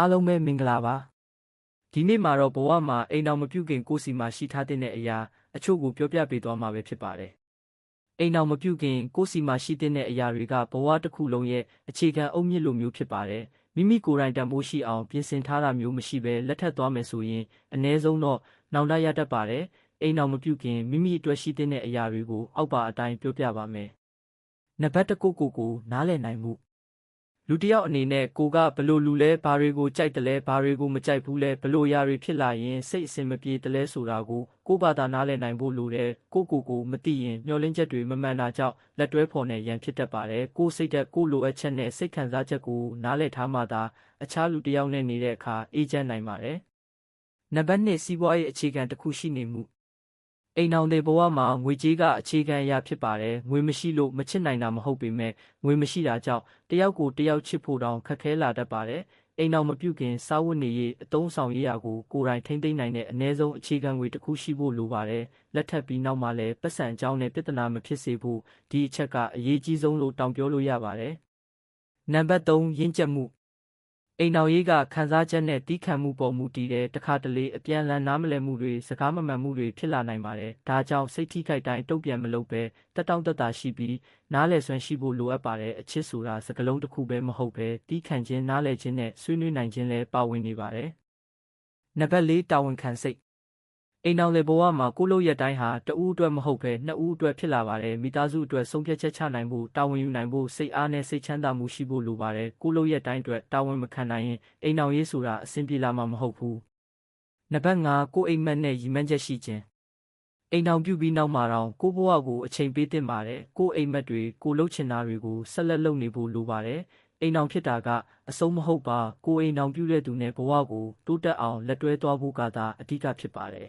အားလုံးပဲမင်္ဂလာပါဒီနေ့မှာတော့ဘဝမှာအိမ်တော်မပြုတ်ခင်ကိုယ်စီမှာရှိထားတဲ့အရာအချို့ကိုပြောပြပေးသွားမှာပဲဖြစ်ပါတယ်အိမ်တော်မပြုတ်ခင်ကိုယ်စီမှာရှိတဲ့အရာတွေကဘဝတစ်ခုလုံးရဲ့အခြေခံအုတ်မြစ်လိုမျိုးဖြစ်ပါတယ်မိမိကိုယ်တိုင်တန်ဖိုးရှိအောင်ပြင်ဆင်ထားတာမျိုးမရှိဘဲလက်ထပ်သွားမယ်ဆိုရင်အ ਨੇ ဆုံးတော့နောင်တရတတ်ပါတယ်အိမ်တော်မပြုတ်ခင်မိမိအတွက်ရှိတဲ့အရာတွေကိုအောက်ပါအတိုင်းပြောပြပါမယ်နံပါတ်1ကိုကိုကိုနားလည်နိုင်မှု လူတစ်ယောက်အနေနဲ့ကိုကဘလို့လူလဲဘာတွေကိုကြိုက်တယ်လဲဘာတွေကိုမကြိုက်ဘူးလဲဘလို့ຢာတွေဖြစ်လာရင်စိတ်အစင်မပြေတယ်လဲဆိုတာကိုကိုယ့်ဘာသာနားလည်နိုင်ဖို့လိုတယ်ကိုကိုကိုမသိရင်မျောလင်းချက်တွေမမှန်တာကြောင့်လက်တွဲဖော်နဲ့ရန်ဖြစ်တတ်ပါတယ်ကိုယ်စိတ်သက်ကိုယ်လိုအပ်ချက်နဲ့စိတ်ခံစားချက်ကိုနားလည်ထားမှသာအခြားလူတစ်ယောက်နဲ့နေတဲ့အခါအေးချမ်းနိုင်ပါတယ်နံပါတ်2စီးပွားရေးအခြေခံတစ်ခုရှိနေမှု အိမ်အောင်တဲ့ဘဝမှာငွေကြေးကအခြေခံအရာဖြစ်ပါတယ်ငွေမရှိလို့မချစ်နိုင်တာမဟုတ်ပေမဲ့ငွေမရှိတာကြောင့်တယောက်ကိုတယောက်ချစ်ဖို့တောင်ခက်ခဲလာတတ်ပါတယ်အိမ်အောင်မပြုတ်ခင်စားဝတ်နေရေးအသုံးဆောင်ရေးရာကိုကိုယ်တိုင်ထိမ့်သိမ့်နိုင်တဲ့အ ਨੇ ဆုံးအခြေခံငွေတစ်ခုရှိဖို့လိုပါတယ်လက်ထပ်ပြီးနောက်မှလည်းပတ်စံအကြောင်းနဲ့ပြဿနာမဖြစ်စေဖို့ဒီအချက်ကအရေးကြီးဆုံးလို့တောင်းပြောလို့ရပါတယ်နံပါတ်3ရင့်ကျက်မှု အိမ်တော်ရေးကခန်းစားချက်နဲ့တီးခံမှုပေါ်မူတည်တဲ့တခါတလေအပြန်လန်နားမလည်မှုတွေစကားမမှန်မှုတွေဖြစ်လာနိုင်ပါတယ်။ဒါကြောင့်စိတ်ထိခိုက်တိုင်းတုံ့ပြန်မလုပ်ဘဲတက်တောင့်တက်တာရှိပြီးနားလည်ဆွမ်းရှိဖို့လိုအပ်ပါတယ်။အချစ်ဆိုတာစကားလုံးတစ်ခုပဲမဟုတ်ပဲတီးခံခြင်းနားလည်ခြင်းနဲ့ဆွေးနွေးနိုင်ခြင်းလည်းပါဝင်နေပါတယ်။နံပါတ်၄တာဝန်ခံစိတ် အိမ်တော်လေဘဝမှာကိုလို့ရက်တိုင်းဟာတဦးအတွက်မဟုတ်ပဲနှစ်ဦးအတွက်ဖြစ်လာပါတယ်မိသားစုအတွက်ဆုံးဖြတ်ချက်ချနိုင်ဖို့တာဝန်ယူနိုင်ဖို့စိတ်အားနဲ့စိတ်ချမ်းသာမှုရှိဖို့လိုပါတယ်ကိုလို့ရက်တိုင်းအတွက်တာဝန်မခံနိုင်ရင်အိမ်တော်ရေးဆိုတာအဆင်ပြေလာမှာမဟုတ်ဘူးနံပါတ်5ကိုအိမ်မက်နဲ့ရည်မှန်းချက်ရှိခြင်းအိမ်တော်ပြုပြီးနောက်မှာတော့ကိုဘဝကိုအချိန်ပေးသင့်ပါတယ်ကိုအိမ်မက်တွေကိုလှုပ်ချင်တာတွေကိုဆက်လက်လုပ်နေဖို့လိုပါတယ်အိမ်တော်ဖြစ်တာကအဆုံးမဟုတ်ပါကိုအိမ်တော်ပြုတဲ့သူနဲ့ဘဝကိုတိုးတက်အောင်လက်တွဲသွားဖို့ကသာအဓိကဖြစ်ပါတယ်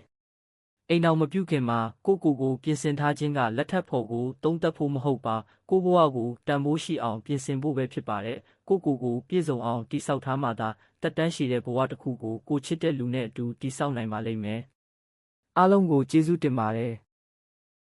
အိမ်တော်မပြုခင်မှာကိုကိုကိုပြင်ဆင်ထားခြင်းကလက်ထပ်ဖို့ကိုတုံးတက်ဖို့မဟုတ်ပါကိုဘဝကိုတန်ဖိုးရှိအောင်ပြင်ဆင်ဖို့ပဲဖြစ်ပါတယ်ကိုကိုကိုပြည့်စုံအောင်တိဆောက်ထားမှသာတက်တန်းရှိတဲ့ဘဝတစ်ခုကိုကိုချစ်တဲ့လူနဲ့အတူတိဆောက်နိုင်ပါလိမ့်မယ်အားလုံးကိုကျေးဇူးတင်ပါတယ်